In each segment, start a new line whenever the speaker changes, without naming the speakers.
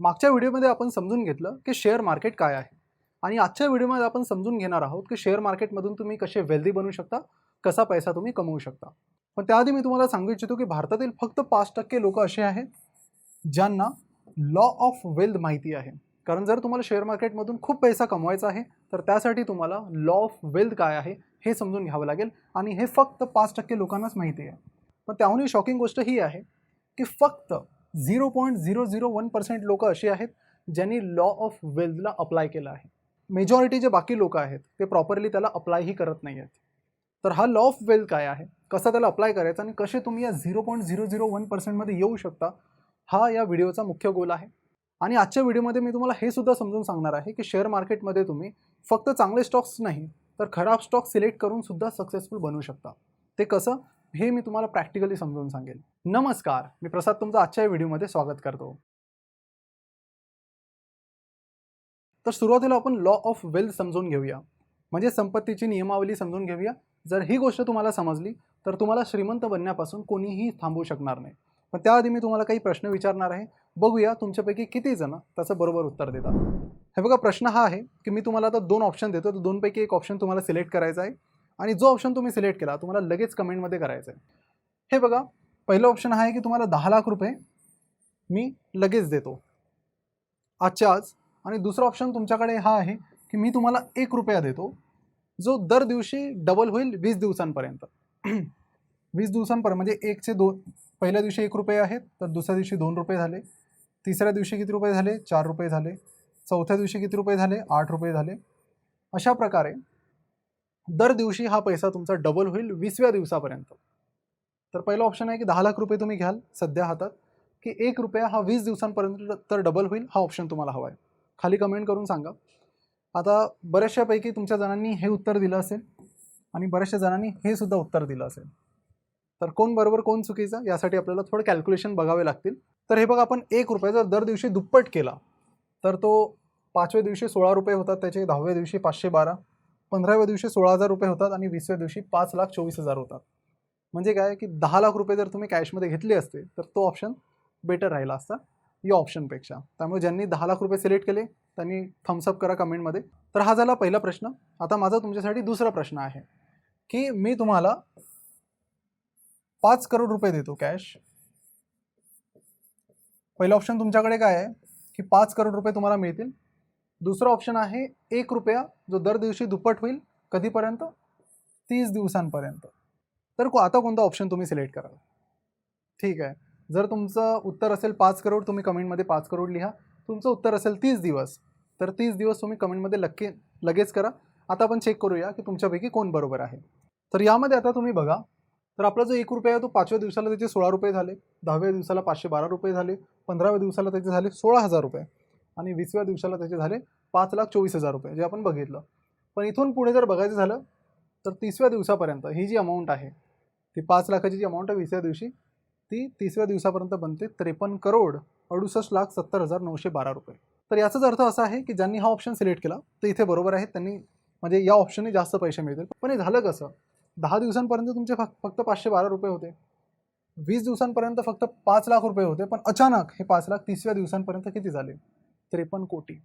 मागच्या व्हिडिओमध्ये आपण समजून घेतलं की शेअर मार्केट काय आहे. आणि आजच्या व्हिडिओमध्ये आपण समजून घेणार आहोत की शेअर मार्केटमधून तुम्ही कसे वेल्दी बनू शकता कसा पैसा तुम्ही कमवू शकता. पण त्याआधी मी तुम्हाला सांगू इच्छितो की भारतातील फक्त पाच टक्के लोक असे आहेत ज्यांना लॉ ऑफ वेल्थ माहिती आहे. कारण जर तुम्हाला शेअर मार्केटमधून खूप पैसा कमवायचा आहे तर त्यासाठी तुम्हाला लॉ ऑफ वेल्थ काय आहे हे समजून घ्यावं लागेल. आणि हे फक्त पाच टक्के लोकांनाच माहिती आहे. पण त्याहूनही शॉकिंग गोष्ट ही आहे की फक्त zero point zero zero one percent लोक अशी आहेत ज्यांनी लॉ ऑफ वेल्थला अप्लाय केलं आहे. मेजॉरिटी जे बाकी लोक आहेत ते प्रॉपरली त्याला अप्लायही करत नाही आहेत. तर हा लॉ ऑफ वेल्थ काय आहे? कसा त्याला अप्लाय करायचा आणि कसे तुम्ही या zero point zero zero one पर्सेंटमध्ये येऊ शकता? हा या व्हिडिओचा मुख्य गोल आहे. आणि आजच्या व्हिडिओमध्ये मी तुम्हाला हे सुद्धा समजून सांगणार आहे की शेअर मार्केटमध्ये तुम्ही फक्त चांगले स्टॉक्स नाही तर खराब स्टॉक सिलेक्ट करून सुद्धा सक्सेसफुल बनवू शकता. ते कसं? हे मी तुम्हाला प्रॅक्टिकली समजून सांगेल. नमस्कार मी प्रसाद तुमचं आजच्या या व्हिडिओमध्ये स्वागत करतो. तर सुरुवातीला आपण लॉ ऑफ वेल्थ समजून घेऊया. म्हणजे संपत्तीची नियमावली समजून घेऊया. जर ही गोष्ट तुम्हाला समजली तर तुम्हाला श्रीमंत बनण्यापासून कोणीही थांबवू शकणार नाही. पण त्याआधी मी तुम्हाला काही प्रश्न विचारणार आहे. बघूया तुमच्यापैकी किती जण त्याचं बरोबर उत्तर देतात. हे बघा प्रश्न हा आहे की मी तुम्हाला आता दोन ऑप्शन देतो. तर दोनपैकी एक ऑप्शन तुम्हाला सिलेक्ट करायचा आहे. आणि जो ऑप्शन तुम्ही सिलेक्ट केला तुम्हाला लगेच कमेंटमध्ये करायचं आहे हे बघा पहिलं ऑप्शन आहे की तुम्हाला दहा लाख रुपये मी लगेच देतो. आजच्या आज. आणि दुसरा ऑप्शन तुमच्याकडे हा आहे की मी तुम्हाला एक रुपया देतो जो दर दिवशी डबल होईल वीस दिवसांपर्यंत. वीस दिवसांपर्यंत म्हणजे एकचे दोन पहिल्या दिवशी एक रुपये आहेत तर दुसऱ्या दिवशी दोन रुपये झाले. तिसऱ्या दिवशी किती रुपये झाले? चार रुपये झाले. चौथ्या दिवशी किती रुपये झाले? आठ रुपये झाले. अशा प्रकारे दर दिवशी हा पैसा तुमचा डबल होईल वीसव्या दिवसापर्यंत. तर पहिला ऑप्शन आहे की दहा लाख रुपये तुम्ही घ्याल सध्या हातात की एक रुपया हा वीस दिवसांपर्यंत तर डबल होईल हा ऑप्शन तुम्हाला हवा आहे. खाली कमेंट करून सांगा. आता बऱ्याचशापैकी तुमच्या जणांनी हे उत्तर दिलं असेल आणि बऱ्याचशा जणांनी हे सुद्धा उत्तर दिलं असेल. तर कोण बरोबर कोण चुकीचं यासाठी आपल्याला थोडं कॅल्क्युलेशन बघावे लागतील. तर हे बघा आपण एक रुपया जर दर दिवशी दुप्पट केला तर तो पाचव्या दिवशी सोळा रुपये होतात त्याचे दहाव्या दिवशी पाचशे बारा पंधराव्या दिवशी सोळा हजार रुपये होतात आणि वीसव्या दिवशी पाच लाख चोवीस हजार होतात. म्हणजे काय की दहा लाख रुपये जर तुम्ही कॅशमध्ये घेतले असते तर तो ऑप्शन बेटर राहिला असता या ऑप्शनपेक्षा त्यामुळे ज्यांनी दहा लाख रुपये सिलेक्ट केले त्यांनी थम्सअप करा कमेंटमध्ये तर हा झाला पहिला प्रश्न. आता माझा तुमच्यासाठी दुसरा प्रश्न आहे की मी तुम्हाला पाच करोड रुपये देतो कॅश पहिलं ऑप्शन तुमच्याकडे काय आहे? की पाच करोड रुपये तुम्हाला मिळतील. दुसरं ऑप्शन आहे एक रुपया जो दर दिवशी दुप्पट होईल कधीपर्यंत? तीस दिवसांपर्यंत. तर को- आता कोणता ऑप्शन तुम्ही सिलेक्ट कराल? ठीक आहे. जर तुमचं उत्तर असेल पाच करोड तुम्ही कमेंटमध्ये पाच करोड लिहा. तुमचं उत्तर असेल तीस दिवस. तर तीस दिवस तुम्ही कमेंटमध्ये लक्की लगेच करा. आता आपण चेक करूया की तुमच्यापैकी कोण बरोबर आहे. तर यामध्ये आता तुम्ही बघा. तर आपला जो एक रुपया आहे तो पाचव्या दिवसाला त्याचे सोळा रुपये झाले. दहाव्या दिवसाला पाचशे बारा रुपये झाले. पंधराव्या दिवसाला त्याचे झाले सोळा हजार रुपये. आणि वीसव्या दिवसाला त्याचे झाले पाच लाख चोवीस हजार रुपये जे आपण बघितलं. पण इथून पुढे जर बघायचं झालं तर तिसव्या दिवसापर्यंत ही जी अमाऊंट आहे ती पाच लाखाची जी अमाऊंट आहे वीसव्या दिवशी ती तिसव्या दिवसापर्यंत बनते त्रेपन्न करोड अडुसष्ट लाख सत्तर हजार नऊशे बारा रुपये. तर याचाच अर्थ असा आहे की ज्यांनी हा ऑप्शन सिलेक्ट केला तर इथे बरोबर आहे त्यांनी म्हणजे या ऑप्शनने जास्त पैसे मिळतील. पण हे झालं कसं? दहा दिवसांपर्यंत तुमचे फक फक्त पाचशे बारा रुपये होते. वीस दिवसांपर्यंत फक्त पाच लाख रुपये होते पण अचानक हे पाच लाख तिसव्या दिवसांपर्यंत किती झाले? त्रेपन्न कोटी.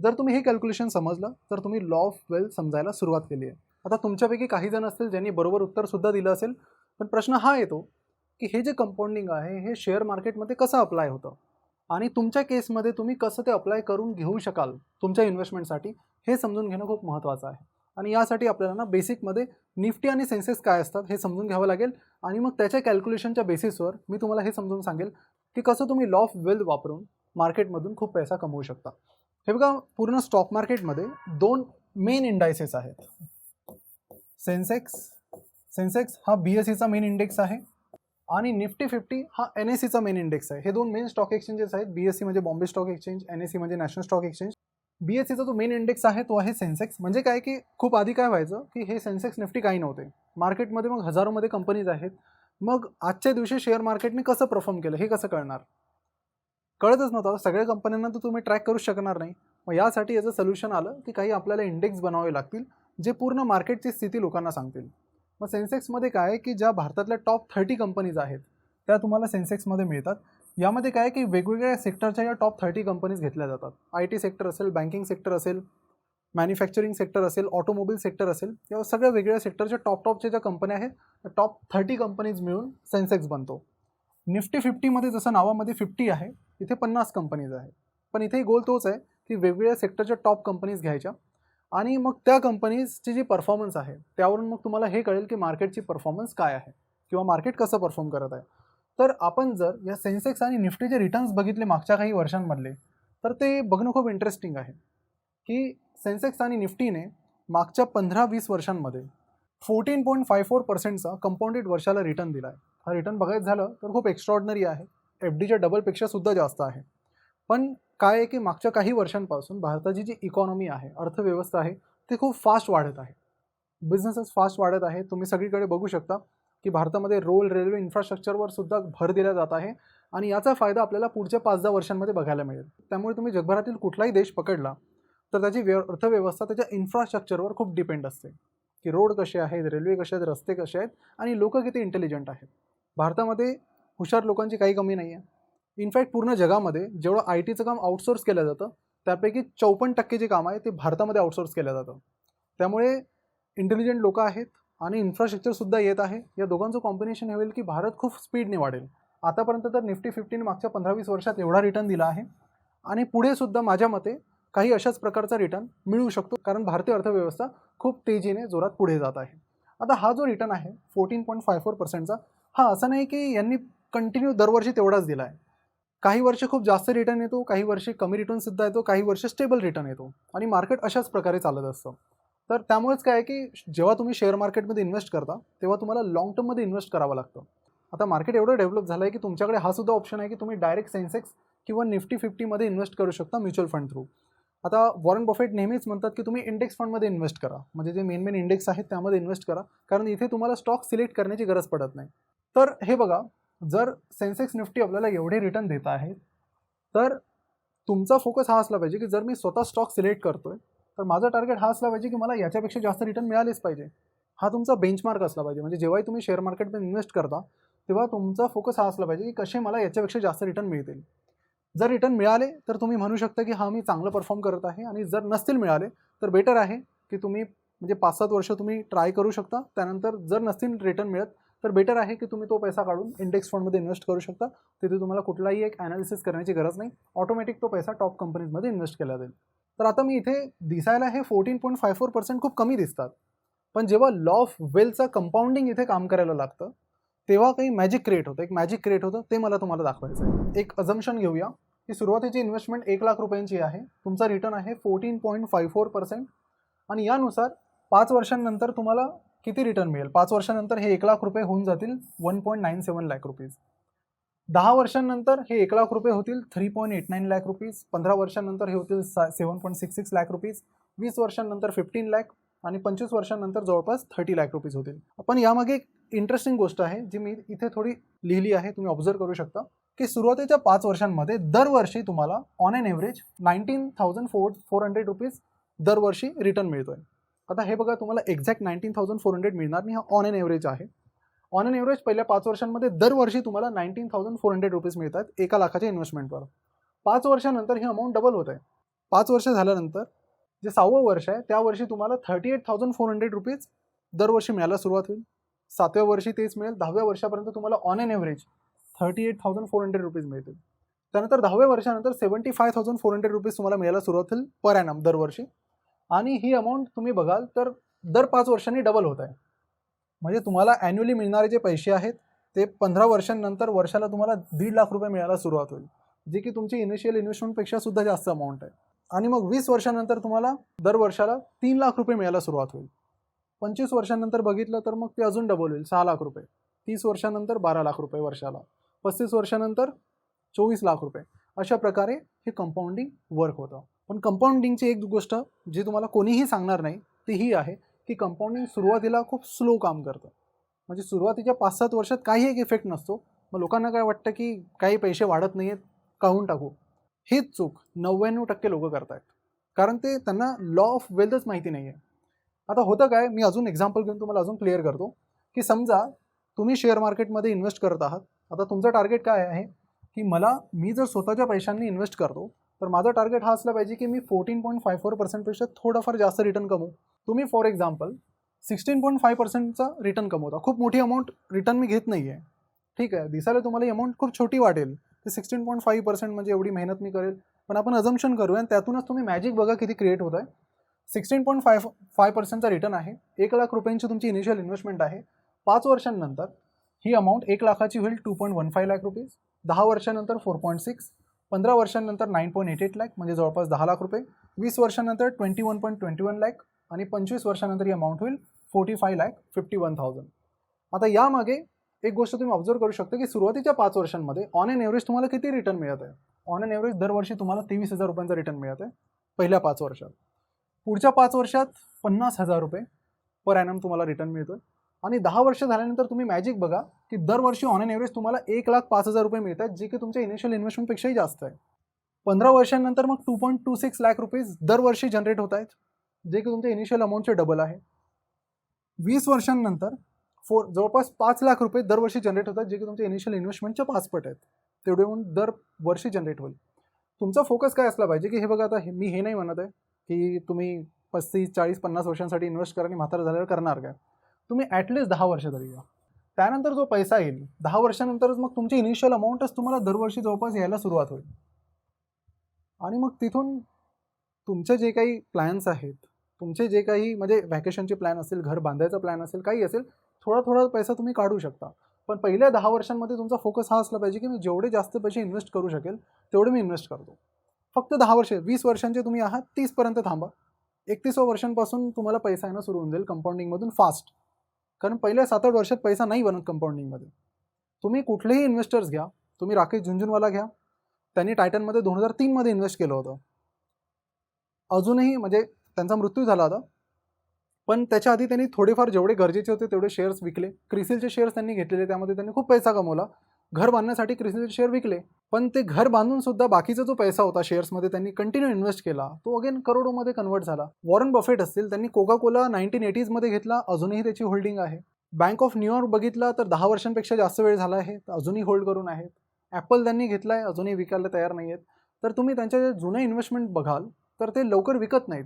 जर तुम्ही हे कॅल्क्युलेशन समजलं तर तुम्ही लॉ ऑफ वेल्थ समजायला सुरुवात केली आहे. आता तुमच्यापैकी काही जण असतील ज्यांनी बरोबर उत्तरसुद्धा दिलं असेल पण प्रश्न हा येतो की हे जे कंपाऊंडिंग आहे हे शेअर मार्केटमध्ये कसं अप्लाय होतं? आणि तुमच्या केसमध्ये तुम्ही कसं ते अप्लाय करून घेऊ शकाल तुमच्या इन्व्हेस्टमेंटसाठी हे समजून घेणं खूप महत्त्वाचं आहे. आणि यासाठी आपल्याला ना बेसिकमध्ये निफ्टी आणि सेन्सेस काय असतात हे समजून घ्यावं लागेल. आणि मग त्याच्या कॅल्क्युलेशनच्या बेसिसवर मी तुम्हाला हे समजून सांगेल की कसं तुम्ही लॉ ऑफ वेल्थ वापरून मार्केटमधून खूप पैसा कमवू शकता. हे बघा पूर्ण स्टॉक मार्केटमध्ये दोन मेन इंडायसेस आहेत. सेन्सेक्स सेन्सेक्स हा बी एस सीचा मेन इंडेक्स आहे आणि निफ्टी फिफ्टी हा एन एस सीचा मेन इंडेक्स आहे. हे दोन मेन स्टॉक एक्सचेंजेस आहेत. बी एस सी म्हणजे Bombay stock exchange N S C म्हणजे national stock exchange B S सीचा जो मेन इंडेक्स आहे तो आहे सेन्सेक्स म्हणजे काय की खूप आधी काय व्हायचं की हे सेन्सेक्स निफ्टी काही नव्हते. मार्केटमध्ये मग हजारोमध्ये कंपनीज आहेत. मग आजच्या दिवशी शेअर मार्केटने कसं परफॉर्म केलं हे कसं कळणार? कळतच नव्हतं. सगळ्या कंपन्यांना तर तुम्ही ट्रॅक करू शकणार नाही. मग यासाठी याचं सोल्युशन आलं की काही आपल्याला इंडेक्स बनवावे लागतील जे पूर्ण मार्केटची स्थिती लोकांना सांगतील. मग सेन्सेक्समध्ये काय आहे की ज्या भारतातल्या टॉप थर्टी कंपनीज आहेत त्या तुम्हाला सेन्सेक्समध्ये मिळतात. यामध्ये काय आहे की वेगवेगळ्या सेक्टरच्या या टॉप थर्टी कंपनीज घेतल्या जातात. आय टी सेक्टर असेल बँकिंग सेक्टर असेल मॅन्युफॅक्चरिंग सेक्टर असेल ऑटोमोबाईल सेक्टर असेल या सगळ्या वेगवेगळ्या सेक्टरच्या टॉप टॉपच्या ज्या कंपन्या आहेत टॉप थर्टी कंपनीज मिळून सेन्सेक्स बनतो. निफ्टी फिफ्टीमध्ये जसं नावामध्ये फिफ्टी आहे इथे पन्नास कंपनीज आहे पण इथे गोल तोच आहे की वेगवेगळ्या सेक्टरच्या टॉप कंपनीज घ्यायच्या. आणि मग त्या कंपनीजची जी परफॉर्मन्स आहे त्यावरून मग तुम्हाला हे कळेल की मार्केटची परफॉर्मन्स काय आहे किंवा मार्केट कसं परफॉर्म करत आहे. तर आपण जर या सेन्सेक्स आणि निफ्टीचे रिटर्न्स बघितले मागच्या काही वर्षांमधले तर ते बघणं खूप इंटरेस्टिंग आहे की सेन्सेक्स आणि निफ्टीने मागच्या पंधरा वीस वर्षांमध्ये फोर्टीन पॉईंट फाय फोर पर्सेंटचा कंपाऊंडेड वर्षाला रिटर्न दिला आहे हा रिटर्न बघायचं झालं तर खूप एक्स्ट्रॉर्डनरी आहे. एफ डीच्या डबलपेक्षा सुद्धा जास्त आहे. पण काय आहे की मागच्या काही वर्षांपासून भारताची जी इकॉनॉमी आहे अर्थव्यवस्था आहे ती खूप फास्ट वाढत आहे. बिझनेसेस फास्ट वाढत आहे तुम्ही सगळीकडे बघू शकता की भारतामध्ये रोल रेल्वे इन्फ्रास्ट्रक्चरवर सुद्धा भर दिला जात आहे आणि याचा फायदा आपल्याला पुढच्या पाच दहा वर्षांमध्ये बघायला मिळेल. त्यामुळे तुम्ही जगभरातील कुठलाही देश पकडला तर त्याची व्य अर्थव्यवस्था त्याच्या इन्फ्रास्ट्रक्चरवर खूप डिपेंड असते. की रोड कसे आहेत रेल्वे कसे आहेत रस्ते कसे आहेत आणि लोक किती इंटेलिजंट आहेत. भारतामध्ये हुशार लोकांची काही कमी नाही आहे इनफॅक्ट पूर्ण जगामध्ये जेवढं आय टीचं काम आउटसोर्स केलं जातं त्यापैकी चौपन्न टक्के जे काम आहे ते भारतामध्ये आउटसोर्स केलं जातं. त्यामुळे इंटेलिजंट लोक आहेत आणि इन्फ्रास्ट्रक्चरसुद्धा येत आहे. या दोघांचं कॉम्बिनेशन हे होईल की भारत खूप स्पीडने वाढेल. आतापर्यंत तर निफ्टी फिफ्टीने मागच्या पंधरा वीस वर्षात एवढा रिटर्न दिला आहे. आणि पुढेसुद्धा माझ्या मते काही अशाच प्रकारचा रिटर्न मिळू शकतो कारण भारतीय अर्थव्यवस्था खूप तेजीने जोरात पुढे जात आहे. आता हा जो रिटर्न आहे फोर्टीन पॉईंट फाय फोर पर्सेंटचा हा असं नाही की यांनी कंटिन्यू दरवर्षी तेवढाच दिला आहे काही वर्ष खूप जास्त रिटर्न येतो काही वर्षी कमी रिटर्नसुद्धा येतो काही वर्ष स्टेबल रिटर्न येतो. आणि मार्केट अशाच प्रकारे चालत असतं. तर त्यामुळेच काय आहे की जेव्हा तुम्ही शेअर मार्केटमध्ये इन्व्हेस्ट करता तेव्हा तुम्हाला लॉंग टर्ममध्ये इन्व्हेस्ट करावं लागतं. आता मार्केट एवढं डेव्हलप झालं आहे की तुमच्याकडे हा सुद्धा ऑप्शन आहे की तुम्ही डायरेक्ट सेन्सेक्स किंवा निफ्टी फिफ्टीमध्ये इन्व्हेस्ट करू शकता म्युच्युअल फंड थ्रू आता वॉरन बफेट नेहमीच म्हणतात की तुम्ही इंडेक्स फंडमध्ये इन्व्हेस्ट करा. म्हणजे जे मेन मेन इंडेक्स आहेत त्यामध्ये इन्व्हेस्ट करा. कारण इथे तुम्हाला स्टॉक सिलेक्ट करण्याची गरज पडत नाही. तर हे बघा जर सेन्सेक्स निफ्टी आपल्याला एवढे रिटर्न देत आहे तर तुमचा फोकस हा असला पाहिजे की जर मी स्वतः स्टॉक सिलेक्ट करतोय तर माझा टार्गेट हा असला पाहिजे की मला याच्यापेक्षा जास्त रिटर्न मिळालेच पाहिजे. हा तुमचा बेंचमार्क असला पाहिजे. म्हणजे जेव्हाही तुम्ही शेअर मार्केटमध्ये इन्व्हेस्ट करता तेव्हा तुमचा फोकस हा असला पाहिजे की कसे मला याच्यापेक्षा जास्त रिटर्न मिळतील. जर रिटर्न मिळाले तर तुम्ही म्हणू शकता की हा मी चांगलं परफॉर्म करत आहे आणि जर नसतील मिळाले तर बेटर आहे की तुम्ही म्हणजे पाच सात वर्ष तुम्ही ट्राय करू शकता. त्यानंतर जर नसतील रिटर्न मिळत तर बेटर आहे की तुम्ही तो पैसा काढून इंडेक्स फंडमध्ये इन्व्हेस्ट करू शकता. तिथे तुम्हाला कुठलाही एक ॲनालिसिस करण्याची गरज नाही. ऑटोमॅटिक तो पैसा टॉप कंपनीजमध्ये इन्व्हेस्ट केला जाईल. तर आता मी इथे दिसायला हे fourteen point five four percent खूप कमी दिसतात. पण जेव्हा लॉ ऑफ वेलचं कंपाऊंडिंग इथे काम करायला लागतं तेव्हा काही मॅजिक क्रिएट होतं. एक मॅजिक क्रिएट होतं ते मला तुम्हाला दाखवायचं आहे. एक अजम्शन घेऊया की सुरुवातीची इन्व्हेस्टमेंट एक लाख रुपयांची आहे. तुमचा रिटर्न आहे fourteen point five four percent आणि यानुसार पाच वर्षांनंतर तुम्हाला किती रिटर्न मिळेल? पाच वर्षानंतर हे एक लाख रुपये होऊन जातील one point nine seven lakh rupees दहा वर्षांनंतर हे एक लाख रुपये होतील three point eight nine lakh rupees पंधरा वर्षांनंतर हे होतील सा seven point six six lakh rupees वीस वर्षांनंतर फिफ्टीन लॅक आणि पंचवीस वर्षांनंतर जवळपास थर्टी लॅक रुपीज होतील. पण यामागे एक इंटरेस्टिंग गोष्ट आहे जी मी इथे थोडी लिहिली आहे तुम्ही ऑब्झर्व करू शकता की सुरुवातीच्या पाच वर्षांमध्ये दरवर्षी तुम्हाला on an average nineteen thousand four four hundred rupees दरवर्षी रिटर्न मिळतोय. आता हे बघा तुम्हाला exact nineteen thousand four hundred मिळणार नाही. हा ऑन एन एव्हरेज आहे. ऑन एन एव्हरेज पहिल्या पाच वर्षांमध्ये दरवर्षी तुम्हाला nineteen thousand four hundred rupees मिळतात एका लाखाच्या इन्व्हेस्टमेंटवर पाच वर्षानंतर ही अमाऊंट डबल होत आहे. पाच वर्ष झाल्यानंतर जे सहावं वर्ष आहे त्या वर्षी तुम्हाला thirty eight thousand four hundred rupees दरवर्षी मिळायला सुरुवात होईल. सातव्या वर्षी तेच मिळेल दहाव्या वर्षापर्यंत तुम्हाला on an average thirty eight thousand four hundred rupees मिळतील. त्यानंतर दहाव्या वर्षानंतर seventy five thousand four hundred rupees तुम्हाला मिळायला सुरुवात होईल पर ॲनम दरवर्षी. आणि ही अमाऊंट तुम्ही बघाल तर दर पाच वर्षांनी डबल होत आहे. म्हणजे तुम्हाला ॲन्युअली मिळणारे जे पैसे आहेत ते पंधरा वर्षांनंतर वर्षाला तुम्हाला दीड लाख रुपये मिळायला सुरुवात होईल. जे की तुमची इनिशियल इन्व्हेस्टमेंटपेक्षा सुद्धा जास्त अमाऊंट आहे. आणि मग वीस वर्षानंतर तुम्हाला दर वर्षाला तीन लाख रुपये मिळायला सुरुवात होईल. पंचवीस वर्षानंतर बघितलं तर मग ते अजून डबल होईल सहा लाख रुपये. तीस वर्षानंतर बारा लाख रुपये वर्षाला. पस्तीस वर्षानंतर चोवीस लाख रुपये. अशा प्रकारे हे कंपाऊंडिंग वर्क होतं. पण कंपाऊंडिंगची एक गोष्ट जी तुम्हाला कोणीही सांगणार नाही ती ही आहे की कंपाऊंडिंग सुरुवातीला खूप स्लो काम करतं. म्हणजे सुरुवातीच्या पाच सात वर्षात काही एक इफेक्ट नसतो. मग लोकांना काय वाटतं की काही पैसे वाढत नाही आहेत काढून टाकू? हीच चूक नव्याण्णव टक्के लोक करत आहेत कारण ते त्यांना लॉ ऑफ वेल्थच माहिती नाही आहे आता होतं काय मी अजून एक्झाम्पल घेऊन तुम्हाला अजून क्लिअर करतो की समजा तुम्ही शेअर मार्केटमध्ये इन्व्हेस्ट करत आहात. आता तुमचं टार्गेट काय आहे की मला मी जर स्वतःच्या पैशांनी इन्व्हेस्ट करतो तर माझं टार्गेट हा असला पाहिजे की मी फोर्टीन पॉईंट फाय फोर पर्सेंटपेक्षा थोडंफार जास्त रिटर्न कमवू. तुम्ही for example sixteen point five पर्सेंटचा return कमवता. खूप मोठी अमाऊंट रिटर्न मी घेत नाही आहे ठीक आहे? दिसायला तुम्हाला ही अमाऊंट खूप छोटी वाटेल. ते सिक्स्टीन पॉईंट फाईव्ह पर्सेंट म्हणजे एवढी मेहनत मी करेल. पण आपण अजम्पन करूया आणि त्यातूनच तुम्ही मॅजिक बघा किती क्रिएट होत आहे सिक्स्टीन पॉईंट फाय फाय पर्सेंटचा रिटर्न आहे. एक लाख रुपयांची तुमची इनिशियल इन्व्हेस्टमेंट आहे. पाच वर्षांनंतर ही अमाऊंट एक लाखाची होईल two point one five lakh rupees दहा वर्षानंतर फोर पॉईंट सिक्स पंधरा वर्षांनंतर nine point eight eight lakh म्हणजे जवळपास दहा लाख रुपये. वीस वर्षानंतर twenty one point twenty one lakh आणि पंचवीस वर्षानंतर ही अमाऊंट होईल forty five lakh fifty one thousand आता यामागे एक गोष्ट तुम्ही ऑब्झर्व करू शकता की सुरुवातीच्या पाच वर्षांमध्ये ऑन एन एव्हरेज तुम्हाला किती रिटर्न मिळत आहे? ऑन एन एव्हरेज दरवर्षी तुम्हाला तेवीस हजार रुपयांचा रिटर्न मिळत आहे पहिल्या पाच वर्षात. पुढच्या पाच वर्षात पन्नास हजार रुपये पर ॲनम तुम्हाला रिटर्न मिळतो आणि दहा वर्ष झाल्यानंतर तुम्ही मॅजिक बघा की दरवर्षी ऑन एन एव्हरेज तुम्हाला एक लाख पाच हजार रुपये मिळतात जे की तुमच्या इनिशियल इन्व्हेस्टमेंटपेक्षाही जास्त आहे. पंधरा वर्षांनंतर मग two point two six lakh rupees दरवर्षी जनरेट होत आहेत जे की तुमच्या इनिशियल अमाऊंटचे डबल आहे. वीस वर्षांनंतर फोर जवळपास पाच लाख रुपये दरवर्षी जनरेट होतात जे की तुमच्या इनिशियल इन्व्हेस्टमेंटच्या पासपट आहेत. तेवढे म्हणून दर वर्षी जनरेट होईल. तुमचा फोकस काय असला पाहिजे की हे बघा आता हे मी हे नाही म्हणत आहे की तुम्ही पस्तीस चाळीस पन्नास वर्षांसाठी इन्व्हेस्ट करा आणि म्हातारा झाल्यावर करणार काय? तुम्ही ॲटलिस्ट दहा वर्ष तरी घ्या. त्यानंतर जो पैसा येईल दहा वर्षानंतरच मग तुमची इनिशियल अमाऊंटच तुम्हाला दरवर्षी जवळपास यायला सुरुवात होईल. आणि मग तिथून तुमचे जे काही प्लॅन्स आहेत तुमचे जे काही म्हणजे व्हॅकेशनचे प्लॅन असेल घर बांधायचा प्लॅन असेल काही असेल थोडा थोडा पैसा तुम्ही काढू शकता. पण पहिल्या दहा वर्षांमध्ये तुमचा फोकस हा असला पाहिजे की मी जेवढे जास्त पैसे इन्व्हेस्ट करू शकेल तेवढे मी इन्व्हेस्ट करतो. फक्त दहा वर्षे वीस वर्षांचे तुम्ही आहात तीसपर्यंत थांबा. एकतीसव्या वर्षांपासून तुम्हाला पैसा येणं सुरू होऊन जाईल कंपाऊंडिंगमधून फास्ट कारण पहिल्या सात आठ वर्षात पैसा नाही बनत कंपाऊंडिंगमध्ये तुम्ही कुठलेही इन्व्हेस्टर्स घ्या तुम्ही राकेश झुंझुनवाला घ्या त्यांनी टायटनमध्ये दोन हजार तीनमध्ये इन्व्हेस्ट केलं होतं. अजूनही म्हणजे त्यांचा मृत्यू झाला होता. पण त्याच्या आधी त्यांनी थोडेफार जेवढे गरजेचे होते तेवढे शेअर्स विकले. क्रिसिलचे शेअर्स त्यांनी घेतलेले त्यामध्ये त्यांनी खूप पैसा कमवला. घर बांधण्यासाठी क्रिसिलचे शेअर विकले. पण ते घर बांधून सुद्धा बाकीचा जो पैसा होता शेअर्समध्ये त्यांनी कंटिन्यू इन्व्हेस्ट केला. तो अगेन करोडोमध्ये कन्वर्ट झाला. वॉरन बफेट असतील त्यांनी कोका कोला नाईन्टीन एटीजमध्ये घेतला. अजूनही त्याची होल्डिंग आहे. बँक ऑफ न्यूयॉर्क बघितला तर दहा वर्षांपेक्षा जास्त वेळ झाला आहे. तर अजूनही होल्ड करून आहेत. ॲपल त्यांनी घेतला आहे अजूनही विकायला तयार नाही आहेत तर तुम्ही त्यांच्या जे जुने इन्व्हेस्टमेंट बघाल तर ते लवकर विकत नाहीत.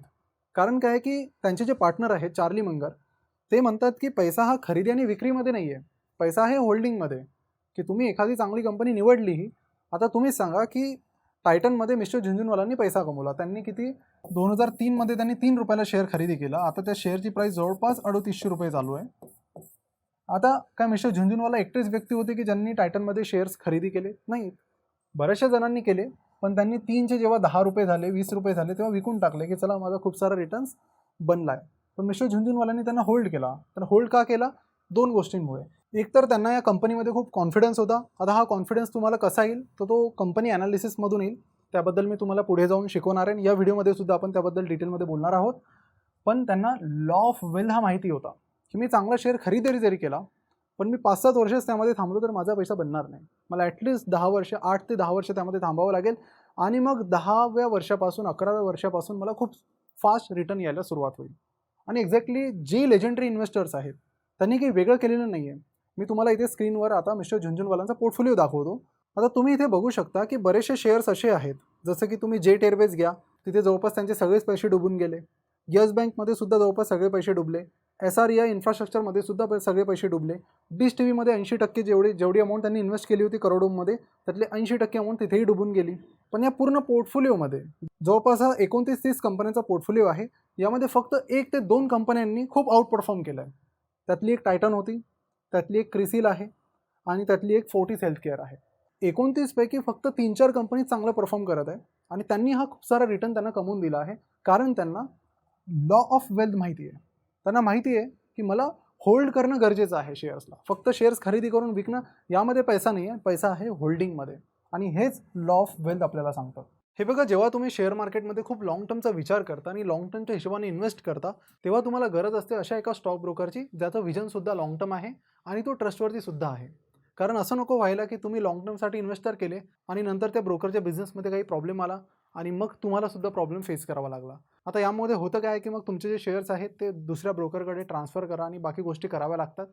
कारण काय आहे की त्यांचे जे पार्टनर आहेत चार्ली मंगर ते म्हणतात की पैसा हा खरेदी आणि विक्रीमध्ये नाही आहे पैसा आहे होल्डिंगमध्ये की तुम्ही एखादी चांगली कंपनी निवडलीही आता तुम्हीच सांगा की टायटनमध्ये मिस्टर झुंझुनवालांनी पैसा कमवला. त्यांनी किती? दोन हजार तीनमध्ये त्यांनी तीन रुपयाला शेअर खरेदी केला. आता त्या शेअरची प्राईस जवळपास अडतीसशे रुपये चालू आहे. आता काय मिस्टर झुंझुनवाला एकटेच व्यक्ती होते की ज्यांनी टायटनमध्ये शेअर्स खरेदी केले? नाही. बऱ्याचशा जणांनी केले पण त्यांनी तीनचे जेव्हा दहा रुपये झाले वीस रुपये झाले तेव्हा विकून टाकले की चला माझा खूप सारा रिटर्न्स बनला आहे पण मिस्टर झुंझुनवाल्यांनी त्यांना होल्ड केला. तर होल्ड का केला? दोन गोष्टींमुळे. एकतर त्यांना या कंपनीमध्ये खूप कॉन्फिडन्स होता. आता हा कॉन्फिडन्स तुम्हाला कसा येईल? तर तो कंपनी ॲनालिसिसमधून येईल. त्याबद्दल मी तुम्हाला पुढे जाऊन शिकवणार आहे. या व्हिडिओमध्ये सुद्धा आपण त्याबद्दल डिटेलमध्ये बोलणार आहोत. पण त्यांना लॉ ऑफ वेल्थ हा माहिती होता. की मी चांगला शेअर खरेदी जरी केला पण मी पाच सात वर्षच त्यामध्ये थांबलो तर माझा पैसा बनणार नाही. मला ॲटलिस्ट दहा वर्ष आठ ते दहा वर्ष त्यामध्ये थांबावं लागेल. आणि मग दहाव्या वर्षापासून अकराव्या वर्षापासून मला खूप फास्ट रिटर्न यायला सुरुवात होईल. आणि एक्झॅक्टली जे लेजेंडरी इन्व्हेस्टर्स आहेत त्यांनी काही वेगळं केलेलं नाही आहे मी तुम्हाला इथे स्क्रीनवर आता मिस्टर झुंझुनवालांचा पोर्टफोलिओ दाखवतो. आता तुम्ही इथे बघू शकता की बरेचसे शेअर्स असे आहेत. जसं की तुम्ही जेट एअरवेज घ्या. तिथे जवळपास त्यांचे सगळेच पैसे डुबून गेले. येस बँकमध्ये सुद्धा जवळपास सगळे पैसे डुबले. एस आर या इन्फ्रास्ट्रक्चरमध्ये सुद्धा सगळे पैसे डुबले. डिश टी व्हीमध्ये ऐंशी टक्के जेवढी जेवढी अमाऊंट त्यांनी इन्व्हेस्ट केली होती करोडोमध्ये त्यातले ऐंशी टक्के अमाऊंट तिथेही डुबून गेली. पण या पूर्ण पोर्टफोलिओमध्ये जवळपास हा एकोणतीस तीस कंपन्यांचा पोर्टफोलिओ आहे. यामध्ये फक्त एक ते दोन कंपन्यांनी खूप आउट परफॉर्म केलं आहे त्यातली एक टायटन होती त्यातली एक क्रिसिल आहे आणि त्यातली एक फोर्टीस हेल्थकेअर आहे. एकोणतीसपैकी फक्त तीन चार कंपनी चांगलं परफॉर्म करत आहे आणि त्यांनी हा खूप सारा रिटर्न त्यांना कमवून दिला आहे कारण त्यांना लॉ ऑफ वेल्थ माहिती आहे. त्यांना माहिती आहे की मला होल्ड करणं गरजेचं आहे शेअर्सला फक्त शेअर्स खरेदी करून विकणं यामध्ये पैसा नाही आहे पैसा आहे होल्डिंगमध्ये आणि हेच लॉ ऑफ वेल्थ आपल्याला सांगतं. हे बघा जेव्हा तुम्ही शेअर मार्केटमध्ये खूप लाँग टर्मचा विचार करता आणि लाँग टर्मच्या हिशोबाने इन्व्हेस्ट करता तेव्हा तुम्हाला गरज असते अशा एका स्टॉक ब्रोकरची ज्याचं विजनसुद्धा लाँग टर्म आहे आणि तो ट्रस्टवरतीसुद्धा आहे. कारण असं नको व्हायला की तुम्ही लाँग टर्मसाठी इन्व्हेस्ट तर केले आणि नंतर त्या ब्रोकरच्या बिझनेसमध्ये काही प्रॉब्लेम आला आणि मग तुम्हाला सुद्धा प्रॉब्लेम फेस करावा लागला. आता यामध्ये होतं काय की मग तुमचे जे शेअर्स आहेत ते दुसऱ्या ब्रोकरकडे ट्रान्सफर करा आणि बाकी गोष्टी कराव्या लागतात.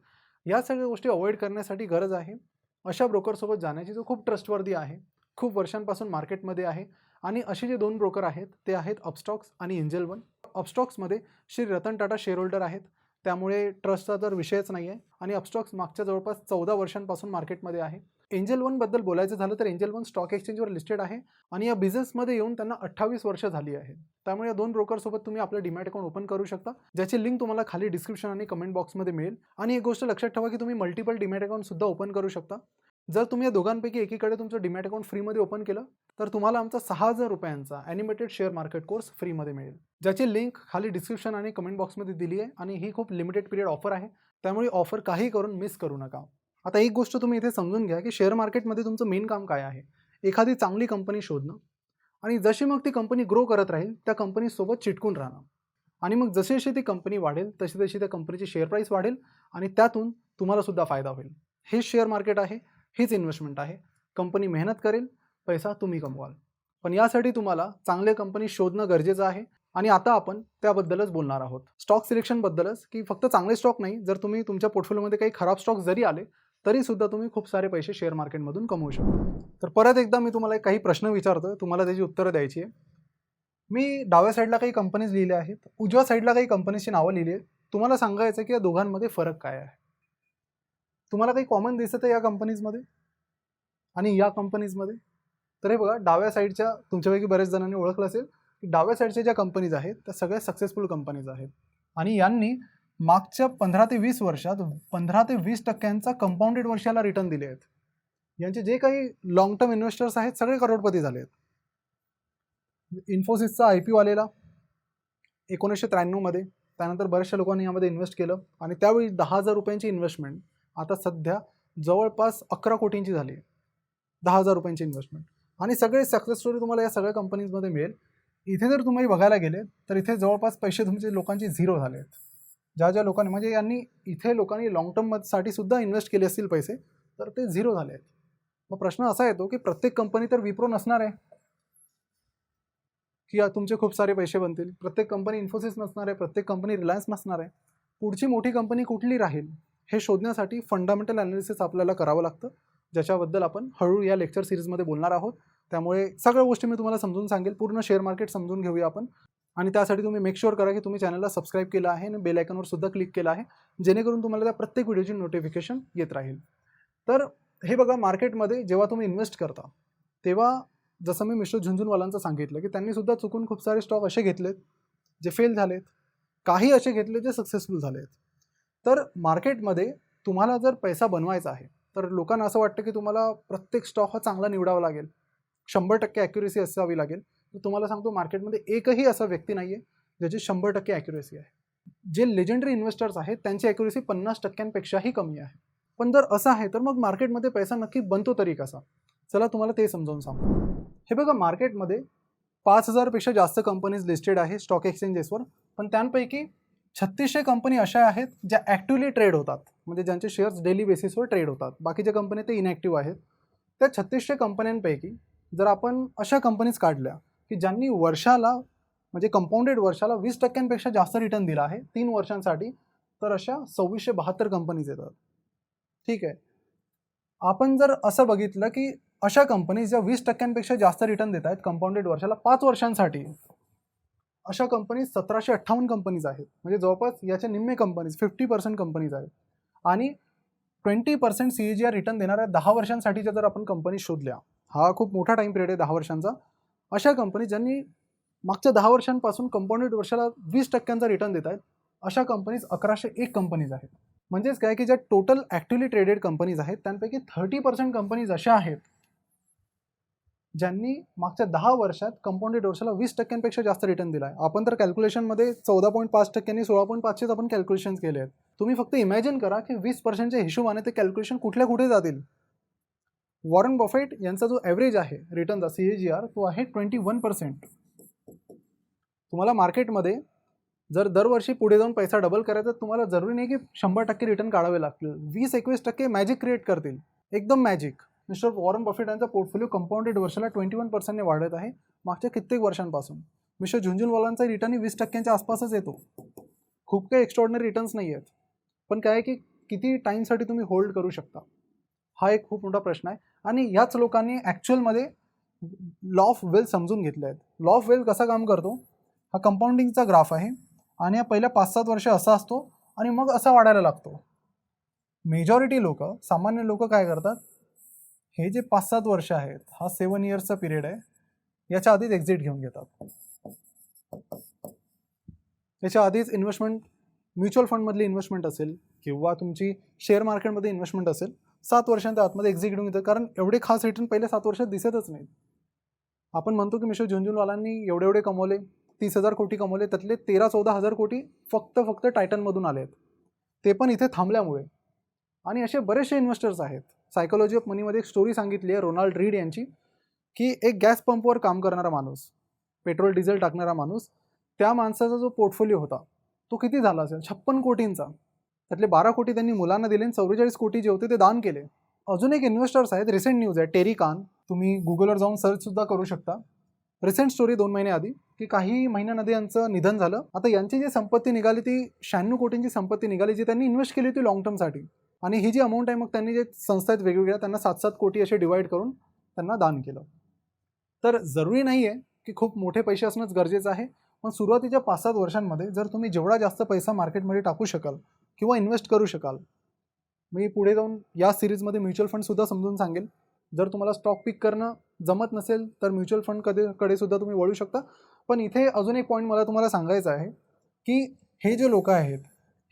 या सगळ्या गोष्टी अवॉइड करण्यासाठी गरज आहे. अशा ब्रोकरसोबत जाण्याची जो खूप ट्रस्टवर्दी आहे. खूप वर्षांपासून मार्केटमध्ये आहे. आणि असे जे दोन ब्रोकर आहेत ते आहेत अपस्टॉक्स आणि एंजल वन अपस्टॉक्समध्ये श्री रतन टाटा शेअर होल्डर आहेत. त्यामुळे ट्रस्टचा तर विषयच नाही आहे आणि अपस्टॉक्स मागच्या जवळपास चौदा वर्षांपासून मार्केटमध्ये आहे. एंजल वनबद्दल बोलायचं झालं तर एंजल वन स्टॉक एक्सचेंजवर लिस्टेड आहे आणि या बिझनेसमध्ये येऊन त्यांना अठ्ठावीस वर्ष झाली आहे त्यामुळे या दोन ब्रोकरसोबत तुम्ही आपलं डिमॅट अकाउंट ओपन करू शकता. ज्याची लिंक तुम्हाला खाली डिस्क्रिप्शन आणि कमेंट बॉक्समध्ये मिळेल. आणि एक गोष्ट लक्षात ठेवा की तुम्ही मल्टिपल डिमॅट अकाउंटसुद्धा ओपन करू शकता. जर तुम्ही या दोघांपैकी एकीकडे तुमचं डिमॅट अकाउंट फ्रीमध्ये ओपन केलं तर तुम्हाला आमचा सहा हजार रुपयांचा ॲनिमेटेड शेअर मार्केट कोर्स फ्रीमध्ये मिळेल. ज्याची लिंक खाली डिस्क्रिप्शन आणि कमेंट बॉक्समध्ये दिली आहे आणि ही खूप लिमिटेड पिरियड ऑफर आहे. त्यामुळे ऑफर काही करून मिस करू नका. आता एक गोष्ट तुम्ही इथे समजून घ्या की शेअर मार्केटमध्ये तुमचं मेन काम काय आहे? एखादी चांगली कंपनी शोधणं आणि जशी मग ती कंपनी ग्रो करत राहील त्या कंपनीसोबत चिटकून राहणं. आणि मग जशी जशी ती कंपनी वाढेल तशी तशी त्या कंपनीची शेअर प्राईस वाढेल आणि त्यातून तुम्हाला सुद्धा फायदा होईल. हे शेअर मार्केट आहे. हीच इन्व्हेस्टमेंट आहे. कंपनी मेहनत करेल पैसा तुम्ही कमवाल. पण यासाठी तुम्हाला चांगले कंपनी शोधणं गरजेचं आहे. आणि आता आपण त्याबद्दलच बोलणार आहोत. स्टॉक सिलेक्शनबद्दलच की फक्त चांगले स्टॉक नाही जर तुम्ही तुमच्या पोर्टफोलिओमध्ये काही खराब स्टॉक जरी आले तरी सुद्धा तुम्ही खूप सारे पैसे शेअर मार्केटमधून कमवू शकता. तर परत एकदा मी तुम्हाला काही प्रश्न विचारतो तुम्हाला त्याची उत्तरं द्यायची आहे. मी डाव्या साईडला काही कंपनीज लिहिल्या आहेत. उजव्या साईडला काही कंपनीची नावं लिहिली आहेत. तुम्हाला सांगायचं आहे की या दोघांमध्ये फरक काय आहे? तुम्हाला काही कॉमन दिसत आहे या कंपनीजमध्ये आणि या कंपनीजमध्ये तर हे बघा डाव्या साईडच्या तुमच्यापैकी बऱ्याच जणांनी ओळखलं असेल की डाव्या साईडच्या ज्या कंपनीज आहेत त्या सगळ्या सक्सेसफुल कंपनीज आहेत. आणि यांनी मागच्या पंधरा ते वीस वर्षात पंधरा ते वीस टक्क्यांचा कंपाऊंडेड वर्षाला रिटर्न दिले आहेत. यांचे जे काही लॉंग टर्म इन्व्हेस्टर्स आहेत सगळे करोडपती झाले आहेत. इन्फोसिसचा आय पी ओ आलेला एकोणीसशे त्र्याण्णवमध्ये. त्यानंतर बऱ्याचशा लोकांनी यामध्ये इन्व्हेस्ट केलं. आणि त्यावेळी दहा हजार रुपयांची इन्व्हेस्टमेंट आता सध्या जवळपास अकरा कोटींची झाली. आहे दहा हजार रुपयांची इन्व्हेस्टमेंट आणि सगळे सक्सेस स्टोरी तुम्हाला या सगळ्या कंपनीजमध्ये मिळेल. इथे जर तुम्ही बघायला गेले तर इथे जवळपास पैसे तुमचे लोकांचे झिरो झाले आहेत ज्या ज्या लोकांनी म्हणजे यांनी इथे लोकांनी लॉंग टर्मसाठी सुद्धा इन्व्हेस्ट केले असतील पैसे तर ते झिरो झाले आहेत मग प्रश्न असा येतो की प्रत्येक कंपनी तर विप्रो नसणार आहे. की तुमचे खूप सारे पैसे बनतील. प्रत्येक कंपनी इन्फोसिस नसणार आहे. प्रत्येक कंपनी रिलायन्स नसणार आहे. पुढची मोठी कंपनी कुठली राहील? हे शोधण्यासाठी फंडामेंटल ॲनालिसिस आपल्याला करावं लागतं. ज्याच्याबद्दल आपण हळूहळू या लेक्चर सिरीजमध्ये बोलणार आहोत. त्यामुळे सगळ्या गोष्टी मी तुम्हाला समजून सांगेल. पूर्ण शेअर मार्केट समजून घेऊया आपण. आणि त्यासाठी तुम्ही मेक शुअर करा की तुम्ही चॅनलला सबस्क्राईब केलं आहे आणि बेल आयकॉनवर सुद्धा क्लिक केलं आहे. जेणेकरून तुम्हाला त्या प्रत्येक व्हिडिओची नोटिफिकेशन येत राहील. तर हे बघा मार्केटमध्ये जेव्हा तुम्ही इन्व्हेस्ट करता तेव्हा जसं मी मिस्टर झुंझुनवालांचं सांगितलं की त्यांनी सुद्धा चुकून खूप सारे स्टॉक असे घेतलेत जे फेल झालेत. काही असे घेतले जे सक्सेसफुल झालेत. तर मार्केटमध्ये तुम्हाला जर पैसा बनवायचा आहे तर लोकांना असं वाटतं की तुम्हाला प्रत्येक स्टॉक हा चांगला निवडावा लागेल. शंभर टक्के ॲक्युरेसी असावी लागेल. तर तुम्हाला सांगतो मार्केटमध्ये एकही असा व्यक्ती नाही आहे ज्याची शंभर टक्के ॲक्युरेसी आहे. जे लेजेंडरी इन्व्हेस्टर्स आहेत त्यांची ॲक्युरेसी पन्नास टक्क्यांपेक्षाही कमी आहे. पण जर असं आहे तर मग मार्केटमध्ये पैसा नक्की बनतो तरी कसा? चला तुम्हाला ते समजावून सांगतो. हे बघा मार्केटमध्ये पाच हजारपेक्षा जास्त कंपनीज लिस्टेड आहे स्टॉक एक्सचेंजेसवर पण त्यांपैकी छत्तीसशे कंपनी अशा आहेत ज्या ॲक्टिवली ट्रेड होतात. म्हणजे ज्यांचे शेअर्स डेली बेसिसवर ट्रेड होतात. बाकीच्या कंपनी ते इनॅक्टिव्ह आहेत. त्या छत्तीसशे कंपन्यांपैकी जर आपण अशा कंपनीज काढल्या की ज्यांनी वर्षाला म्हणजे कंपाऊंडेड वर्षाला वीस टक्क्यांपेक्षा जास्त रिटर्न दिला आहे तीन वर्षांसाठी तर अशा सव्वीसशे बहात्तर कंपनीज येतात. ठीक आहे? आपण जर असं बघितलं की अशा कंपनीज ज्या वीस टक्क्यांपेक्षा जास्त रिटर्न देत आहेत कंपाऊंडेड वर्षाला पाच वर्षांसाठी अशा कंपनीज सतराशे अठ्ठावन्न कंपनीज आहेत. म्हणजे जवळपास याच्या निम्मे कंपनीज फिफ्टी पर्सेंट कंपनीज आहेत. आणि twenty percent C E G R return देणाऱ्या दहा वर्षांसाठीच्या जर आपण कंपनी शोधल्या हा खूप मोठा टाईम पिरियड आहे दहा वर्षांचा अशा कंपनी ज्यांनी मागच्या दहा वर्षांपासून कंपाऊंडेड वर्षाला वीस टक्क्यांचा रिटर्न देत आहेत अशा कंपनीज अकराशे एक कंपनीज आहेत. म्हणजेच काय की ज्या टोटल ॲक्टिवली ट्रेडेड कंपनीज आहेत त्यांपैकी थर्टी पर्सेंट कंपनीज अशा आहेत ज्यांनी मागच्या दहा वर्षात कंपाऊंडेड वर्षाला वीस टक्क्यांपेक्षा जास्त रिटर्न दिला आहे आपण तर कॅल्क्युलेशनमध्ये चौदा पॉईंट पाच टक्क्यांनी सोळा पॉईंट पाचशेच आपण कॅल्क्युलेशन केले आहेत. तुम्ही फक्त इमॅजिन करा की वीस पर्सेंटच्या हिशोबाने ते कॅल्क्युलेशन कुठल्या कुठे जातील? वॉरन बफेट यांचा जो ॲव्हरेज आहे रिटर्नचा सी ए जी आर तो आहे ट्वेंटी वन पर्सेंट तुम्हाला मार्केटमध्ये जर दरवर्षी पुढे जाऊन पैसा डबल करायचा तर तुम्हाला जरुरी नाही की शंभर टक्के रिटर्न काढावे लागतील. वीस एकवीस टक्के मॅजिक क्रिएट करतील. एकदम मॅजिक मिस्टर वॉरन बफेट यांचा पोर्टफोलिओ कंपाऊंडेड वर्षाला ट्वेंटी वन पर्सेंटने वाढत आहे मागच्या कित्येक वर्षांपासून. मिस्टर झुंझुनवालांचा रिटर्नही वीस टक्क्यांच्या आसपासच येतो. खूप काही एक्स्ट्रॉर्डनरी रिटर्न्स नाही आहेत. पण काय आहे की किती टाईमसाठी तुम्ही होल्ड करू शकता? हा एक खूप मोठा प्रश्न आहे. आणि याच लोकांनी ॲक्च्युअलमध्ये लॉ ऑफ वेल्थ समजून घेतले आहेत लॉ ऑफ वेल्थ कसा काम करतो? हा कंपाऊंडिंगचा ग्राफ आहे. आणि हा पहिल्या पाच सात वर्ष असा असतो आणि मग असा वाढायला लागतो. मेजॉरिटी लोक सामान्य लोक काय करतात? हे जे पाच सात वर्ष आहेत हा सेवन इयर्सचा पिरियड आहे याच्या आधीच एक्झिट घेऊन घेतात. याच्या आधीच इन्व्हेस्टमेंट म्युच्युअल फंडमधली इन्व्हेस्टमेंट असेल किंवा तुमची शेअर मार्केटमध्ये इन्व्हेस्टमेंट असेल सात वर्षांच्या आतमध्ये एक्झिट घेऊन घेतात. कारण एवढे खास रिटर्न पहिल्या सात वर्षात दिसतच नाहीत. आपण म्हणतो की मिशो झुंझुनवालांनी एवढे एवढे कमवले तीस हजार कोटी कमवले त्यातले तेरा चौदा हजार कोटी फक्त फक्त टायटनमधून आले आहेत ते पण इथे थांबल्यामुळे. आणि असे बरेचसे इन्व्हेस्टर्स आहेत सायकोलॉजी ऑफ मनीमध्ये एक स्टोरी सांगितली आहे रोनाल्ड रीड यांची की एक गॅस पंपवर काम करणारा माणूस पेट्रोल डिझेल टाकणारा माणूस त्या माणसाचा जो पोर्टफोलिओ होता तो किती झाला असेल? छप्पन कोटींचा. त्यातले बारा कोटी त्यांनी मुलांना दिले आणि चौवेचाळीस कोटी जे होते ते दान केले. अजून एक इन्व्हेस्टर्स आहेत रिसेंट न्यूज आहे टेरी कान तुम्ही गुगलवर जाऊन सर्चसुद्धा करू शकता. रिसेंट स्टोरी दोन महिने आधी की काही महिन्यामध्ये यांचं निधन झालं. आता यांची जी संपत्ती निघाली ती शहाण्णव कोटींची संपत्ती निघाली जी त्यांनी इन्व्हेस्ट केली होती लॉंग टर्मसाठी आणि ही जी अमाऊंट आहे मग त्यांनी जे संस्था आहेत वेगवेगळ्या त्यांना सात सात कोटी असे डिवाईड करून त्यांना दान केलं. तर जरुरी नाही आहे की खूप मोठे पैसे असणंच गरजेचं आहे पण सुरुवातीच्या पाच सात वर्षांमध्ये जर तुम्ही जेवढा जास्त पैसा मार्केटमध्ये टाकू शकाल किंवा इन्व्हेस्ट करू शकाल मी पुढे जाऊन या सिरीजमध्ये म्युच्युअल फंडसुद्धा समजून सांगेल. जर तुम्हाला स्टॉक पिक करणं जमत नसेल तर म्युच्युअल फंड कधी कडे सुद्धा तुम्ही वळू शकता. पण इथे अजून एक पॉईंट मला तुम्हाला सांगायचं आहे की हे जे लोक आहेत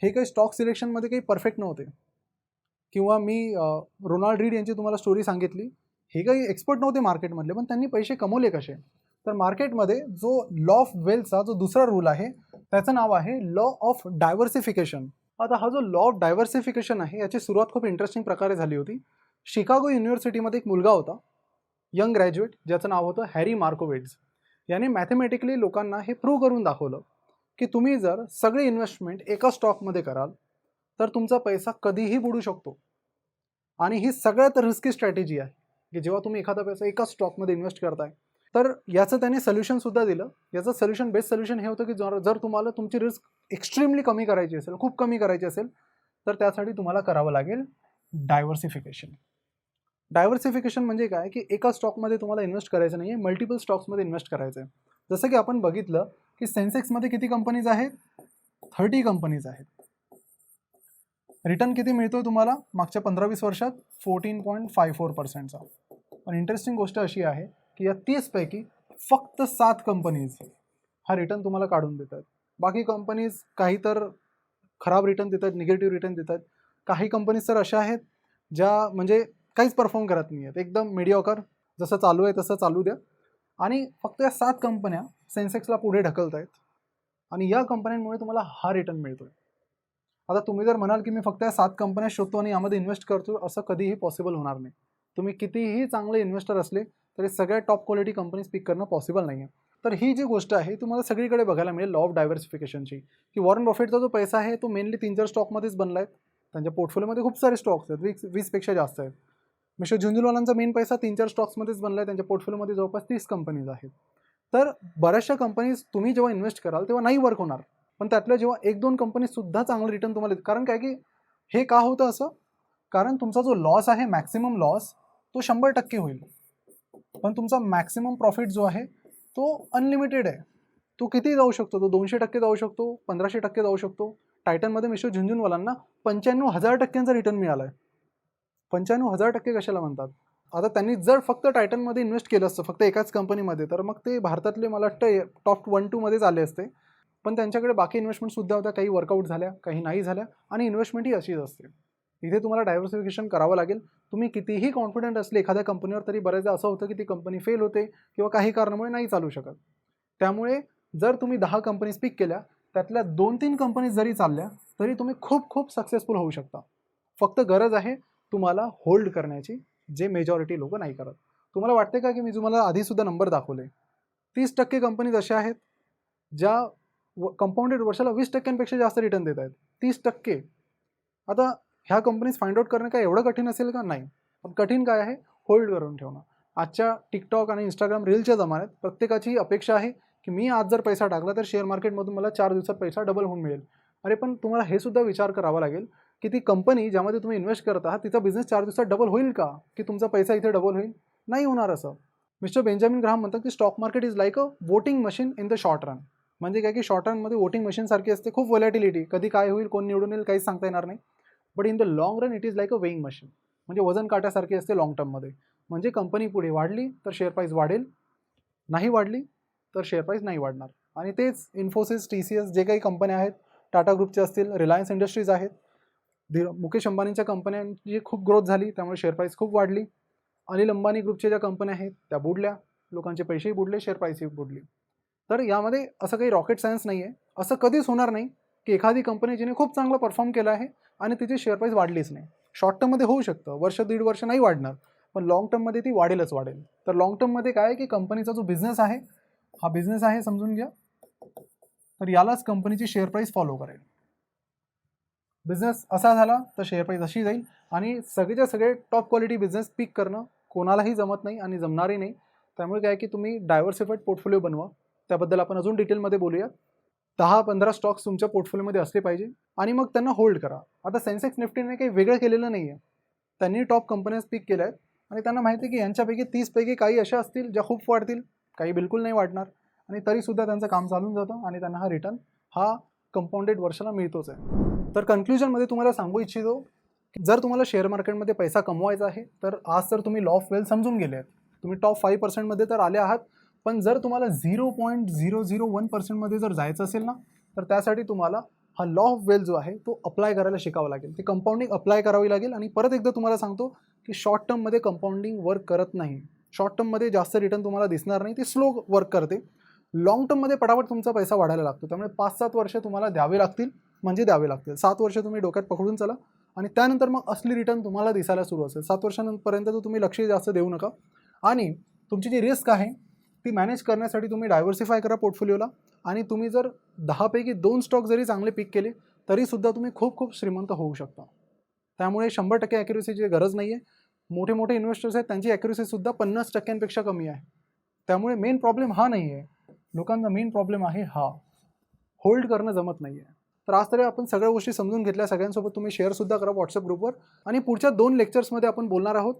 हे काही स्टॉक सिलेक्शनमध्ये काही परफेक्ट नव्हते. किंवा मी रोनाल्ड रीड यांची तुम्हाला स्टोरी सांगितली. हे काही एक्सपर्ट नव्हते मार्केटमधले पण त्यांनी पैसे कमवले कसे? तर मार्केटमध्ये जो लॉ ऑफ वेल्थचा जो दुसरा रूल आहे त्याचं नाव आहे लॉ ऑफ डायव्हर्सिफिकेशन आता हा जो लॉ ऑफ डायव्हर्सिफिकेशन आहे याची सुरुवात खूप इंटरेस्टिंग प्रकारे झाली होती. शिकागो युनिव्हर्सिटीमध्ये एक मुलगा होता यंग ग्रॅज्युएट ज्याचं नाव होतं हॅरी मार्कोवेड्स याने मॅथमॅटिकली लोकांना हे प्रूव्ह करून दाखवलं की तुम्ही जर सगळे इन्व्हेस्टमेंट एका स्टॉकमध्ये कराल तर तुमचा पैसा कधीही बुडू शकतो. आणि ही सगळ्यात रिस्की स्ट्रॅटेजी आहे की जेव्हा तुम्ही एखादा पैसा एका स्टॉकमध्ये इन्व्हेस्ट करताय तर याचं त्याने सोल्युशनसुद्धा दिलं. याचं सोल्युशन बेस्ट सोल्युशन हे होतं की जर जर तुम्हाला तुमची रिस्क एक्स्ट्रीमली कमी करायची असेल खूप कमी करायची असेल तर त्यासाठी तुम्हाला करावं लागेल डायव्हर्सिफिकेशन डायव्हर्सिफिकेशन म्हणजे काय? की एका स्टॉकमध्ये तुम्हाला इन्व्हेस्ट करायचं नाही आहे मल्टिपल स्टॉक्समध्ये इन्व्हेस्ट करायचं आहे जसं की आपण बघितलं की सेन्सेक्समध्ये किती कंपनीज आहेत? थर्टी कंपनीज आहेत. रिटर्न किती मिळतो आहे तुम्हाला मागच्या पंधरा वीस वर्षात फोर्टीन पॉईंट फाय फोर पर्सेंटचा पण इंटरेस्टिंग गोष्ट अशी आहे की या तीसपैकी फक्त सात कंपनीज हा रिटर्न तुम्हाला काढून देतात. बाकी कंपनीज काही तर खराब रिटर्न देतात निगेटिव्ह रिटर्न देतात. काही कंपनीज तर अशा आहेत ज्या म्हणजे काहीच परफॉर्म करत नाही आहेत. एकदम मीडियाकर जसं चालू आहे तसं चालू द्या. आणि फक्त या सात कंपन्या सेन्सेक्सला पुढे ढकलत आहेत आणि या कंपन्यांमुळे तुम्हाला हा रिटर्न मिळतो आहे आता तुम्ही जर म्हणाल की मी फक्त या सात कंपन्या शोधतो आणि यामध्ये इन्व्हेस्ट करतो असं कधीही पॉसिबल होणार नाही. तुम्ही कितीही चांगले इन्व्हेस्टर असले तरी सगळ्या टॉप क्वालिटी कंपनीज पिक करणं पॉसिबल नाही आहे तर ही जी गोष्ट आहे तुम्हाला सगळीकडे बघायला मिळेल लॉ ऑफ डायव्हर्सिफिकेशनची की वॉरन प्रॉफिटचा जो पैसा आहे तो मेनली तीन चार स्टॉकमध्येच बनला आहे त्यांच्या पोर्टफोलिओमध्ये खूप सारे स्टॉक्स आहेत वीस वीसपेक्षा जास्त आहेत. मिस्टर झुंझुनवालांचा मेन पैसा तीन चार स्टॉक्समध्येच बनला आहे त्यांच्या पोर्टफोलिओमध्ये जवळपास तीस कंपनीज आहेत. तर बऱ्याचशा कंपनीज तुम्ही जेव्हा इन्व्हेस्ट कराल तेव्हा नाही वर्क होणार. पण त्यातल्या जेव्हा एक दोन कंपनीजसुद्धा चांगलं रिटर्न तुम्हाला देत कारण काय की हे का होतं असं? कारण तुमचा जो लॉस आहे मॅक्सिमम लॉस तो शंभर टक्के होईल. पण तुमचा मॅक्सिमम प्रॉफिट जो आहे तो अनलिमिटेड आहे. तो किती जाऊ शकतो? तो दोनशे टक्के जाऊ शकतो पंधराशे टक्के जाऊ शकतो. टायटनमध्ये मिस्टर झुंझुनवालांना पंच्याण्णव हजार टक्क्यांचा रिटर्न मिळाला आहे पंच्याण्णव हजार टक्के कशाला म्हणतात? आता त्यांनी जर फक्त टायटनमध्ये इन्व्हेस्ट केलं असतं फक्त एकाच कंपनीमध्ये तर मग ते भारतातले मला वाटतं टॉप वन टूमध्येच आले असते. पण त्यांच्याकडे बाकी इन्व्हेस्टमेंटसुद्धा होत्या. काही वर्कआउट झाल्या काही नाही झाल्या आणि इन्व्हेस्टमेंट ही अशीच असते. इथे तुम्हाला डायव्हर्सिफिकेशन करावं लागेल. तुम्ही कितीही कॉन्फिडंट असले एखाद्या कंपनीवर तरी बऱ्याचदा असं होतं की ती कंपनी फेल होते किंवा काही कारणामुळे नाही चालू शकत. त्यामुळे जर तुम्ही दहा कंपनीज पिक केल्या त्यातल्या दोन तीन कंपनीज जरी चालल्या तरी तुम्ही खूप खूप सक्सेसफुल होऊ शकता. फक्त गरज आहे तुम्हाला होल्ड करण्याची जे मेजॉरिटी लोक नाही करत. तुम्हाला वाटते का की मी तुम्हाला आधीसुद्धा नंबर दाखवले तीस टक्के कंपनीज अशा आहेत ज्या व कंपाऊंडेड वर्षाला वीस टक्क्यांपेक्षा जास्त रिटर्न देत आहेत. तीस टक्के. आता ह्या कंपनीज फाइंड आउट करणं काय एवढं कठीण असेल का? नाही. पण कठीण काय आहे? होल्ड करून ठेवणं. आजच्या टिकटॉक आणि इंस्टाग्राम रीलच्या जमान्यात प्रत्येकाची अपेक्षा आहे की मी आज जर पैसा टाकला तर शेअर मार्केटमधून मला चार दिवसात पैसा डबल होऊन मिळेल. अरे पण तुम्हाला हे सुद्धा विचार करावा लागेल की ती कंपनी ज्यामध्ये तुम्ही इन्व्हेस्ट करत आहात तिचा बिझनेस चार दिवसात डबल होईल का? की तुमचा पैसा इथे डबल होईल? नाही होणार असं. मिस्टर बेंजामिन ग्राहम म्हणतात की stock market is like a voting machine in the short run म्हणजे काय की शॉर्ट टर्ममध्ये वोटिंग मशीनसारखी असते खूप व्हॅलिटिलिटी कधी काय होईल कोण निवडून येईल काहीच सांगता येणार नाही. But in the long run it is like a weighing machine म्हणजे वजन काट्यासारखी असते लाँग टर्ममध्ये म्हणजे कंपनी पुढे वाढली तर शेअर प्राईस वाढेल. नाही वाढली तर शेअर प्राईस नाही वाढणार. आणि तेच इन्फोसिस टी सी एस जे काही कंपन्या आहेत टाटा ग्रुपचे असतील रिलायन्स इंडस्ट्रीज आहेत. धीर मुकेश अंबानीच्या कंपन्यांची खूप ग्रोथ झाली त्यामुळे शेअर प्राईस खूप वाढली. अनिल अंबानी ग्रुपच्या ज्या कंपन्या आहेत त्या बुडल्या. लोकांचे पैसेही बुडले शेअर प्राईसही बुडली. तर यामध्ये असं काही रॉकेट सायन्स नाही आहे असं कधीच होणार नाही की एखादी कंपनी जिने खूप चांगलं परफॉर्म केलं आहे आणि तिची शेअर प्राईस वाढलीच नाही. शॉर्ट टर्ममध्ये होऊ शकतं. वर्ष दीड वर्ष नाही वाढणार. पण लाँग टर्ममध्ये ती वाढेलच वाढेल. तर लाँग टर्ममध्ये काय आहे की कंपनीचा जो बिझनेस आहे हा बिझनेस आहे समजून घ्या. तर यालाच कंपनीची शेअर प्राईस फॉलो करेल. बिझनेस असा झाला तर शेअर प्राईस अशी जाईल आणि सगळेच्या सगळे टॉप क्वालिटी बिझनेस पिक करणं कोणालाही जमत नाही आणि जमणारही नाही. त्यामुळे काय की तुम्ही डायव्हर्सिफाईड पोर्टफोलिओ बनवा. त्याबद्दल आपण अजून डिटेलमध्ये बोलूया. दहा पंधरा स्टॉक्स तुमच्या पोर्टफोलिओमध्ये असले पाहिजे आणि मग त्यांना होल्ड करा. आता सेन्सेक्स निफ्टीने काही वेगळं केलेलं नाही आहे त्यांनी टॉप कंपन्याज पिक केल्या आहेत आणि त्यांना माहिती आहे की यांच्यापैकी तीसपैकी काही अशा असतील ज्या खूप वाढतील काही बिलकुल नाही वाढणार आणि तरीसुद्धा त्यांचं काम चालून जातं आणि त्यांना हा रिटर्न हा कंपाऊंडेड वर्षाला मिळतोच आहे. तर कन्क्ल्युजनमध्ये तुम्हाला सांगू इच्छितो की जर तुम्हाला शेअर मार्केटमध्ये पैसा कमवायचा आहे तर आज तर तुम्ही लॉ ऑफ वेल समजून गेले आहेत. तुम्ही टॉप फाईव्ह पर्सेंटमध्ये तर आले आहात पण जर तुम्हाला zero point zero zero one पर्सेंटमध्ये जर जायचं असेल ना तर त्यासाठी तुम्हाला हा लॉ ऑफ वेल जो आहे तो अप्लाय करायला शिकावा लागेल. ते कंपाऊंडिंग अप्लाय करावी लागेल आणि परत एकदा तुम्हाला सांगतो की शॉर्ट टर्ममध्ये कंपाऊंडिंग वर्क करत नाही. शॉर्ट टर्ममध्ये जास्त रिटर्न तुम्हाला दिसणार नाही ते स्लो वर्क करते. लॉंग टर्ममध्ये पटापट तुमचा पैसा वाढायला लागतो. त्यामुळे पाच सात वर्ष तुम्हाला द्यावे लागतील म्हणजे द्यावे लागतील. सात वर्ष तुम्ही डोक्यात पकडून चला आणि त्यानंतर मग असली रिटर्न तुम्हाला दिसायला सुरू असेल. सात वर्षांपर्यंत तर तुम्ही लक्ष जास्त देऊ नका. आणि तुमची जी रिस्क आहे ती मॅनेज करण्यासाठी तुम्ही डायव्हर्सिफाय करा पोर्टफोलिओला आणि तुम्ही जर दहापैकी दोन स्टॉक जरी चांगले पिक केले तरीसुद्धा तुम्ही खूप खूप श्रीमंत होऊ शकता. त्यामुळे शंभर टक्के ॲक्युरेसीची गरज नाही आहे मोठे मोठे इन्व्हेस्टर्स आहेत त्यांची ॲक्युरेसीसुद्धा पन्नास टक्क्यांपेक्षा कमी आहे. त्यामुळे मेन प्रॉब्लेम हा नाही आहे लोकांचा मेन प्रॉब्लेम आहे हा. होल्ड करणं जमत नाही आहे तर आज तरी आपण सगळ्या गोष्टी समजून घेतल्या. सगळ्यांसोबत तुम्ही शेअरसुद्धा करा व्हॉट्सअप ग्रुपवर आणि पुढच्या दोन लेक्चर्समध्ये आपण बोलणार आहोत.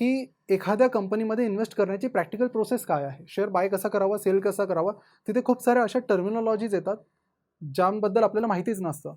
की एखाद्या कंपनीमध्ये इन्व्हेस्ट करण्याची प्रॅक्टिकल प्रोसेस काय आहे? शेअर बाय कसा करावा? सेल कसा करावा? तिथे खूप साऱ्या अशा टर्मिनॉलॉजीज येतात ज्यांबद्दल आपल्याला माहितीच नसतं.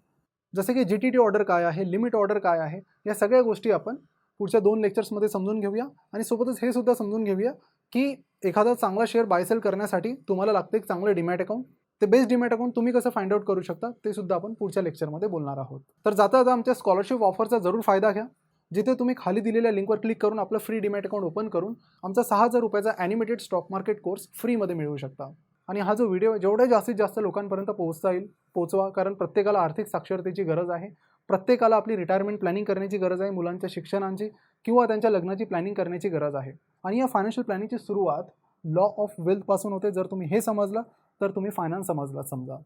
जसं की जी टी टी ऑर्डर काय आहे? लिमिट ऑर्डर काय आहे? या सगळ्या गोष्टी आपण पुढच्या दोन लेक्चर्समध्ये समजून घेऊया आणि सोबतच हे सुद्धा समजून घेऊया की एखादा चांगला शेअर बाय सेल करण्यासाठी तुम्हाला लागतं एक चांगलं डिमॅट अकाउंट ते बेस्ट डिमॅट अकाउंट तुम्ही कसं फाइंड आउट करू शकता ते सुद्धा आपण पुढच्या लेक्चरमध्ये बोलणार आहोत. तर जाता जाता आमच्या स्कॉलरशिप ऑफरचा जरूर फायदा घ्या. जिथे तुम्ही खाली दिलेल्या लिंकवर क्लिक करून आपलं फ्री डिमॅट अकाउंट ओपन करून आमचा सहा हजार रुपयाचा ॲनिमेटेड स्टॉक मार्केट कोर्स फ्रीमध्ये मिळवू शकता. आणि हा जो व्हिडिओ जेवढ्या जास्तीत जास्त लोकांपर्यंत पोहोचता येईल पोचवा कारण प्रत्येकाला आर्थिक साक्षरतेची गरज आहे. प्रत्येकाला आपली रिटायरमेंट प्लॅनिंग करण्याची गरज आहे मुलांच्या शिक्षणांची किंवा त्यांच्या लग्नाची प्लॅनिंग करण्याची गरज आहे. आणि या फायनान्शियल प्लॅनिंगची सुरुवात लॉ ऑफ वेल्थपासून होते. जर तुम्ही हे समजलं तर तुम्ही फायनान्स समजला समजा.